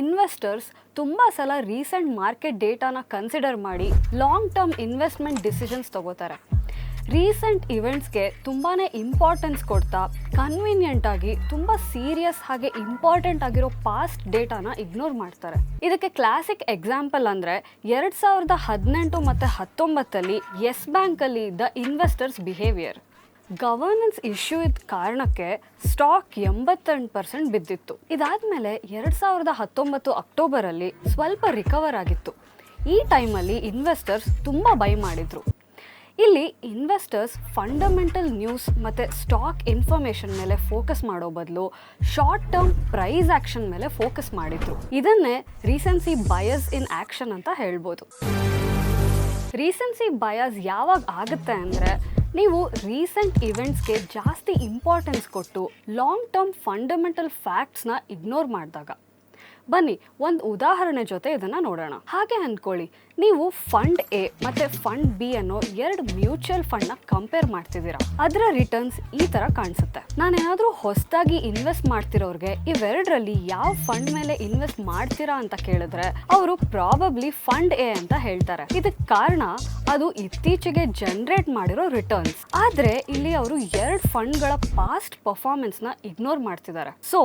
Investors ತುಂಬ ಸಲ recent market ಡೇಟಾನ ಕನ್ಸಿಡರ್ ಮಾಡಿ ಲಾಂಗ್ ಟರ್ಮ್ ಇನ್ವೆಸ್ಟ್ಮೆಂಟ್ ಡಿಸಿಷನ್ಸ್ ತಗೋತಾರೆ. ರೀಸೆಂಟ್ ಇವೆಂಟ್ಸ್ಗೆ ತುಂಬಾ ಇಂಪಾರ್ಟೆನ್ಸ್ ಕೊಡ್ತಾ ಕನ್ವೀನಿಯೆಂಟಾಗಿ ತುಂಬ ಸೀರಿಯಸ್ ಹಾಗೆ ಇಂಪಾರ್ಟೆಂಟ್ ಆಗಿರೋ ಪಾಸ್ಟ್ ಡೇಟಾನ ಇಗ್ನೋರ್ ಮಾಡ್ತಾರೆ. ಇದಕ್ಕೆ ಕ್ಲಾಸಿಕ್ ಎಕ್ಸಾಂಪಲ್ ಅಂದರೆ ಎರಡು ಸಾವಿರದ ಹದಿನೆಂಟು ಮತ್ತು ಹತ್ತೊಂಬತ್ತಲ್ಲಿ ಯೆಸ್ ಬ್ಯಾಂಕಲ್ಲಿ ಇದ್ದ ಇನ್ವೆಸ್ಟರ್ಸ್ ಬಿಹೇವಿಯರ್ ಗವರ್ನೆನ್ಸ್ ಇಶ್ಯೂ ಇದ್ದ ಕಾರಣಕ್ಕೆ ಸ್ಟಾಕ್ ಎಂಬತ್ತೆಂಟು ಪರ್ಸೆಂಟ್ ಬಿದ್ದಿತ್ತು. ಇದಾದಮೇಲೆ ಎರಡು ಸಾವಿರದ ಹತ್ತೊಂಬತ್ತು ಅಕ್ಟೋಬರಲ್ಲಿ ಸ್ವಲ್ಪ ರಿಕವರ್ ಆಗಿತ್ತು. ಈ ಟೈಮಲ್ಲಿ ಇನ್ವೆಸ್ಟರ್ಸ್ ತುಂಬ ಬೈ ಮಾಡಿದ್ರು. ಇಲ್ಲಿ ಇನ್ವೆಸ್ಟರ್ಸ್ ಫಂಡಮೆಂಟಲ್ ನ್ಯೂಸ್ ಮತ್ತು ಸ್ಟಾಕ್ ಇನ್ಫಾರ್ಮೇಷನ್ ಮೇಲೆ ಫೋಕಸ್ ಮಾಡೋ ಬದಲು ಶಾರ್ಟ್ ಟರ್ಮ್ ಪ್ರೈಸ್ ಆ್ಯಕ್ಷನ್ ಮೇಲೆ ಫೋಕಸ್ ಮಾಡಿದ್ರು. ಇದನ್ನೇ ರೀಸೆನ್ಸಿ ಬಯಸ್ ಇನ್ ಆ್ಯಕ್ಷನ್ ಅಂತ ಹೇಳ್ಬೋದು. ರೀಸೆನ್ಸಿ ಬಯಾಸ್ ಯಾವಾಗ ಆಗುತ್ತೆ ಅಂದರೆ ನೀವು ರೀಸೆಂಟ್ ಇವೆಂಟ್ಸ್ಗೆ ಜಾಸ್ತಿ ಇಂಪಾರ್ಟೆನ್ಸ್ ಕೊಟ್ಟು ಲಾಂಗ್ ಟರ್ಮ್ ಫಂಡಮೆಂಟಲ್ ಫ್ಯಾಕ್ಟ್ಸ್ನ ಇಗ್ನೋರ್ ಮಾಡಿದಾಗ. ಬನ್ನಿ, ಒಂದು ಉದಾಹರಣೆ ಜೊತೆ ಇದನ್ನು ನೋಡೋಣ. ಹಾಗೆ ಅಂದ್ಕೊಳ್ಳಿ ನೀವು ಫಂಡ್ ಎ ಮತ್ತು ಫಂಡ್ ಬಿ ಅನ್ನೋ ಎರಡು ಮ್ಯೂಚುವಲ್ ಫಂಡ್ನ ಕಂಪೇರ್ ಮಾಡ್ತಿದ್ದೀರಾ. ಅದರ ರಿಟರ್ನ್ಸ್ ಈ ಥರ ಕಾಣಿಸುತ್ತೆ. ನಾನೇನಾದರೂ ಹೊಸದಾಗಿ ಇನ್ವೆಸ್ಟ್ ಮಾಡ್ತಿರೋರಿಗೆ ಇವೆರಡರಲ್ಲಿ ಯಾವ ಫಂಡ್ ಮೇಲೆ ಇನ್ವೆಸ್ಟ್ ಮಾಡ್ತೀರಾ ಅಂತ ಕೇಳಿದ್ರೆ ಅವರು ಪ್ರಾಬಬ್ಲಿ ಫಂಡ್ ಎ ಅಂತ ಹೇಳ್ತಾರೆ. ಇದಕ್ಕೆ ಕಾರಣ ಅದು ಇತ್ತೀಚೆಗೆ ಜನರೇಟ್ ಮಾಡಿರೋ ರಿಟರ್ನ್ಸ್ ಆದ್ರೆ ಇಲ್ಲಿ ಅವರು ಎರಡು ಫಂಡ್ಗಳ ಪಾಸ್ಟ್ ಪರ್ಫಾರ್ಮೆನ್ಸ್ನ ಇಗ್ನೋರ್ ಮಾಡ್ತಿದ್ದಾರೆ. ಸೊ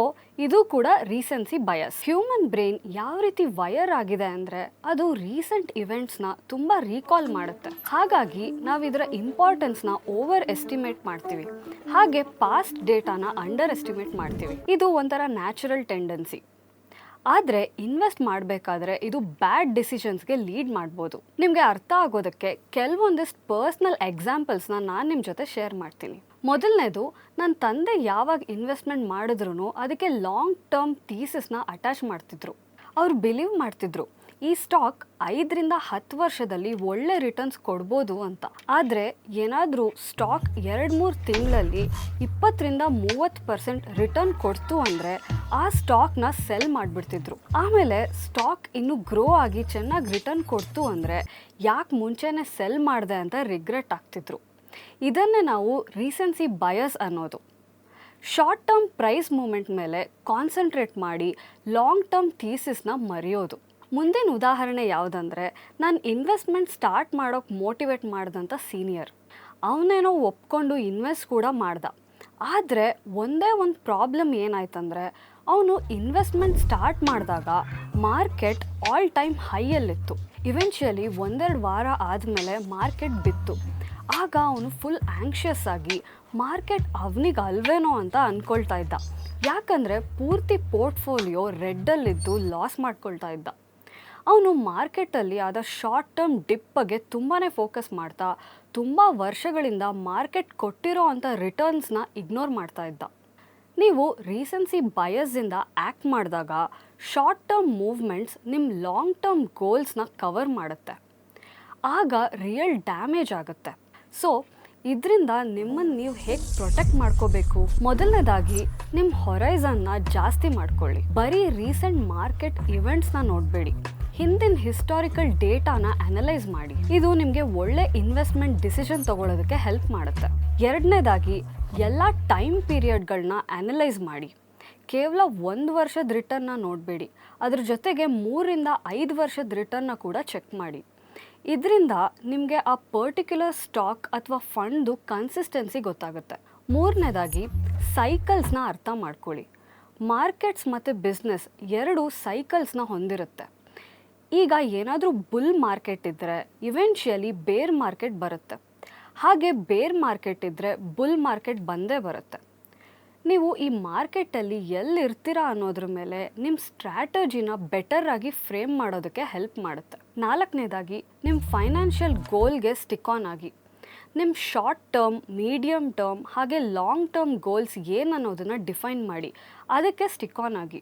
ಇದು ಕೂಡ ರೀಸೆನ್ಸಿ ಬಯಸ್ ಹ್ಯೂಮನ್ ಬ್ರೈನ್ ಯಾವ ರೀತಿ ವಯರ್ ಆಗಿದೆ ಅಂದ್ರೆ ಅದು ರೀಸೆಂಟ್ ಇವೆಂಟ್ಸ್ನ ತುಂಬ ರೀಕಾಲ್ ಮಾಡುತ್ತೆ. ಹಾಗಾಗಿ ನಾವು ಇದರ ಇಂಪಾರ್ಟೆನ್ಸ್ನ ಓವರ್ ಎಸ್ಟಿಮೇಟ್ ಮಾಡ್ತೀವಿ. ಹಾಗೆ ಪಾಸ್ಟ್ ಡೇಟಾನ ಅಂಡರ್ ಎಸ್ಟಿಮೇಟ್ ಮಾಡ್ತೀವಿ. ಇದು ಒಂಥರ ನ್ಯಾಚುರಲ್ ಟೆಂಡೆನ್ಸಿ ಆದರೆ ಇನ್ವೆಸ್ಟ್ ಮಾಡಬೇಕಾದ್ರೆ ಇದು ಬ್ಯಾಡ್ ಡಿಸಿಷನ್ಸ್ಗೆ ಲೀಡ್ ಮಾಡ್ಬೋದು. ನಿಮಗೆ ಅರ್ಥ ಆಗೋದಕ್ಕೆ ಕೆಲವೊಂದಿಷ್ಟು ಪರ್ಸ್ನಲ್ ಎಕ್ಸಾಂಪಲ್ಸ್ನ ನಾನು ನಿಮ್ಮ ಜೊತೆ ಶೇರ್ ಮಾಡ್ತೀನಿ. ಮೊದಲನೇದು ನನ್ನ ತಂದೆ ಯಾವಾಗ ಇನ್ವೆಸ್ಟ್ಮೆಂಟ್ ಮಾಡಿದ್ರು ಅದಕ್ಕೆ ಲಾಂಗ್ ಟರ್ಮ್ ಥೀಸಸ್ನ ಅಟ್ಯಾಚ್ ಮಾಡ್ತಿದ್ರು. ಅವ್ರು ಬಿಲೀವ್ ಮಾಡ್ತಿದ್ರು. ಈ ಸ್ಟಾಕ್ ಐದರಿಂದ ಹತ್ತು ವರ್ಷದಲ್ಲಿ ಒಳ್ಳೆ ರಿಟರ್ನ್ಸ್ ಕೊಡ್ಬೋದು ಅಂತ. ಆದರೆ ಏನಾದರೂ ಸ್ಟಾಕ್ ಎರಡು ಮೂರು ತಿಂಗಳಲ್ಲಿ ಇಪ್ಪತ್ತರಿಂದ ಮೂವತ್ತು ಪರ್ಸೆಂಟ್ ರಿಟರ್ನ್ ಕೊಡ್ತು ಅಂದರೆ ಆ ಸ್ಟಾಕ್ನ ಸೆಲ್ ಮಾಡಿಬಿಡ್ತಿದ್ರು. ಆಮೇಲೆ ಸ್ಟಾಕ್ ಇನ್ನೂ ಗ್ರೋ ಆಗಿ ಚೆನ್ನಾಗಿ ರಿಟರ್ನ್ ಕೊಡ್ತು ಅಂದರೆ ಯಾಕೆ ಮುಂಚೆನೇ ಸೆಲ್ ಮಾಡಿದೆ ಅಂತ ರಿಗ್ರೆಟ್ ಆಗ್ತಿದ್ರು. ಇದನ್ನೇ ನಾವು ರೀಸೆನ್ಸಿ ಬಯಸ್ ಅನ್ನೋದು. ಶಾರ್ಟ್ ಟರ್ಮ್ ಪ್ರೈಸ್ ಮೂಮೆಂಟ್ ಮೇಲೆ ಕಾನ್ಸಂಟ್ರೇಟ್ ಮಾಡಿ ಲಾಂಗ್ ಟರ್ಮ್ ಥೀಸಿಸ್ನ ಮರೆಯೋದು. ಮುಂದಿನ ಉದಾಹರಣೆ ಯಾವುದಂದರೆ, ನಾನು ಇನ್ವೆಸ್ಟ್ಮೆಂಟ್ ಸ್ಟಾರ್ಟ್ ಮಾಡೋಕ್ಕೆ ಮೋಟಿವೇಟ್ ಮಾಡಿದಂಥ ಸೀನಿಯರ್ ಅವನೇನೋ ಒಪ್ಕೊಂಡು ಇನ್ವೆಸ್ಟ್ ಕೂಡ ಮಾಡ್ದ. ಆದರೆ ಒಂದೇ ಒಂದು ಪ್ರಾಬ್ಲಮ್ ಏನಾಯ್ತಂದರೆ, ಅವನು ಇನ್ವೆಸ್ಟ್ಮೆಂಟ್ ಸ್ಟಾರ್ಟ್ ಮಾಡಿದಾಗ ಮಾರ್ಕೆಟ್ ಆಲ್ ಟೈಮ್ ಹೈಯಲ್ಲಿತ್ತು ಇವೆನ್ಚುಯಲಿ ಒಂದೆರಡು ವಾರ ಆದಮೇಲೆ ಮಾರ್ಕೆಟ್ ಬಿತ್ತು. ಆಗ ಅವನು ಫುಲ್ ಆ್ಯಂಕ್ಷಿಯಸ್ ಆಗಿ ಮಾರ್ಕೆಟ್ ಅವನಿಗೆ ಅಲ್ವೇನೋ ಅಂತ ಅಂದ್ಕೊಳ್ತಾ ಇದ್ದ. ಯಾಕಂದರೆ ಪೂರ್ತಿ ಪೋರ್ಟ್ಫೋಲಿಯೋ ರೆಡ್ಡಲ್ಲಿದ್ದು ಲಾಸ್ ಮಾಡ್ಕೊಳ್ತಾ ಇದ್ದ. ಅವನು ಮಾರ್ಕೆಟಲ್ಲಿ ಆದ ಶಾರ್ಟ್ ಟರ್ಮ್ ಡಿಪ್ ಬಗ್ಗೆ ತುಂಬಾ ಫೋಕಸ್ ಮಾಡ್ತಾ, ತುಂಬ ವರ್ಷಗಳಿಂದ ಮಾರ್ಕೆಟ್ ಕೊಟ್ಟಿರೋ ಅಂಥ ರಿಟರ್ನ್ಸ್ನ ಇಗ್ನೋರ್ ಮಾಡ್ತಾ ಇದ್ದ. ನೀವು ರೀಸೆನ್ಸಿ ಬಯಸ್ಸಿಂದ ಆ್ಯಕ್ಟ್ ಮಾಡಿದಾಗ ಶಾರ್ಟ್ ಟರ್ಮ್ ಮೂವ್ಮೆಂಟ್ಸ್ ನಿಮ್ಮ ಲಾಂಗ್ ಟರ್ಮ್ ಗೋಲ್ಸ್ನ ಕವರ್ ಮಾಡುತ್ತೆ. ಆಗ ರಿಯಲ್ ಡ್ಯಾಮೇಜ್ ಆಗುತ್ತೆ. ಸೊ, ಇದರಿಂದ ನಿಮ್ಮನ್ನು ನೀವು ಹೇಗೆ ಪ್ರೊಟೆಕ್ಟ್ ಮಾಡ್ಕೋಬೇಕು? ಮೊದಲನೇದಾಗಿ ನಿಮ್ಮ ಹೊರೈಸನ್ನ ಜಾಸ್ತಿ ಮಾಡ್ಕೊಳ್ಳಿ. ಬರೀ ರೀಸೆಂಟ್ ಮಾರ್ಕೆಟ್ ಇವೆಂಟ್ಸ್ನ ನೋಡಬೇಡಿ. ಹಿಂದಿನ ಹಿಸ್ಟಾರಿಕಲ್ ಡೇಟಾನ ಅನಲೈಸ್ ಮಾಡಿ. ಇದು ನಿಮಗೆ ಒಳ್ಳೆ ಇನ್ವೆಸ್ಟ್ಮೆಂಟ್ ಡಿಸಿಷನ್ ತಗೊಳ್ಳೋದಕ್ಕೆ ಹೆಲ್ಪ್ ಮಾಡುತ್ತೆ. ಎರಡನೇದಾಗಿ, ಎಲ್ಲ ಟೈಮ್ ಪೀರಿಯಡ್ಗಳನ್ನ ಅನಲೈಸ್ ಮಾಡಿ. ಕೇವಲ ಒಂದು ವರ್ಷದ ರಿಟರ್ನ್ನ ನೋಡಬೇಡಿ. ಅದ್ರ ಜೊತೆಗೆ ಮೂರಿಂದ ಐದು ವರ್ಷದ ರಿಟರ್ನ್ನ ಕೂಡ ಚೆಕ್ ಮಾಡಿ. ಇದರಿಂದ ನಿಮಗೆ ಆ ಪರ್ಟಿಕ್ಯುಲರ್ ಸ್ಟಾಕ್ ಅಥವಾ ಫಂಡ್ದು ಕನ್ಸಿಸ್ಟೆನ್ಸಿ ಗೊತ್ತಾಗುತ್ತೆ. ಮೂರನೇದಾಗಿ ಸೈಕಲ್ಸ್ನ ಅರ್ಥ ಮಾಡ್ಕೊಳ್ಳಿ. ಮಾರ್ಕೆಟ್ಸ್ ಮತ್ತು ಬಿಸ್ನೆಸ್ ಎರಡು ಸೈಕಲ್ಸ್ನ ಹೊಂದಿರುತ್ತೆ. ಈಗ ಏನಾದರೂ ಬುಲ್ ಮಾರ್ಕೆಟ್ ಇದ್ದರೆ ಇವೆನ್ಷಿಯಲಿ ಬೇರ್ ಮಾರ್ಕೆಟ್ ಬರುತ್ತೆ. ಹಾಗೆ ಬೇರ್ ಮಾರ್ಕೆಟ್ ಇದ್ದರೆ ಬುಲ್ ಮಾರ್ಕೆಟ್ ಬಂದೇ ಬರುತ್ತೆ. ನೀವು ಈ ಮಾರ್ಕೆಟಲ್ಲಿ ಎಲ್ಲಿರ್ತೀರಾ ಅನ್ನೋದ್ರ ಮೇಲೆ ನಿಮ್ಮ ಸ್ಟ್ರ್ಯಾಟಜಿನ ಆಗಿ ಫ್ರೇಮ್ ಮಾಡೋದಕ್ಕೆ ಹೆಲ್ಪ್ ಮಾಡುತ್ತೆ. ನಾಲ್ಕನೇದಾಗಿ ನಿಮ್ಮ ಫೈನಾನ್ಷಿಯಲ್ ಗೋಲ್ಗೆ ಸ್ಟಿಕ್ ಆನ್ ಆಗಿ. ನಿಮ್ಮ ಶಾರ್ಟ್ ಟರ್ಮ್ ಮೀಡಿಯಮ್ ಟರ್ಮ್ ಹಾಗೆ ಲಾಂಗ್ ಟರ್ಮ್ ಗೋಲ್ಸ್ ಏನು ಅನ್ನೋದನ್ನು ಡಿಫೈನ್ ಮಾಡಿ. ಅದಕ್ಕೆ ಸ್ಟಿಕ್ ಆನ್ ಆಗಿ.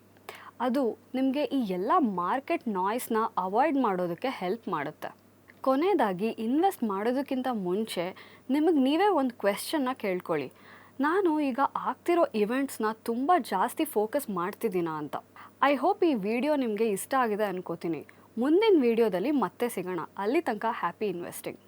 ಅದು ನಿಮಗೆ ಈ ಎಲ್ಲ ಮಾರ್ಕೆಟ್ ನಾಯ್ಸ್ನ ಅವಾಯ್ಡ್ ಮಾಡೋದಕ್ಕೆ ಹೆಲ್ಪ್ ಮಾಡುತ್ತೆ. ಕೊನೆಯದಾಗಿ ಇನ್ವೆಸ್ಟ್ ಮಾಡೋದಕ್ಕಿಂತ ಮುಂಚೆ ನಿಮಗೆ ನೀವೇ ಒಂದು ಕ್ವೆಶ್ಚನ್ನ ಕೇಳ್ಕೊಳ್ಳಿ. ನಾನು ಈಗ ಆಗ್ತಿರೋ ಇವೆಂಟ್ಸ್ನ ತುಂಬ ಜಾಸ್ತಿ ಫೋಕಸ್ ಮಾಡ್ತಿದ್ದೀನಾ ಅಂತ. ಐ ಹೋಪ್ ಈ ವಿಡಿಯೋ ನಿಮಗೆ ಇಷ್ಟ ಆಗಿದೆ ಅನ್ಕೋತೀನಿ. ಮುಂದಿನ ವಿಡಿಯೋದಲ್ಲಿ ಮತ್ತೆ ಸಿಗೋಣ. ಅಲ್ಲಿ ತನಕ ಹ್ಯಾಪಿ ಇನ್ವೆಸ್ಟಿಂಗ್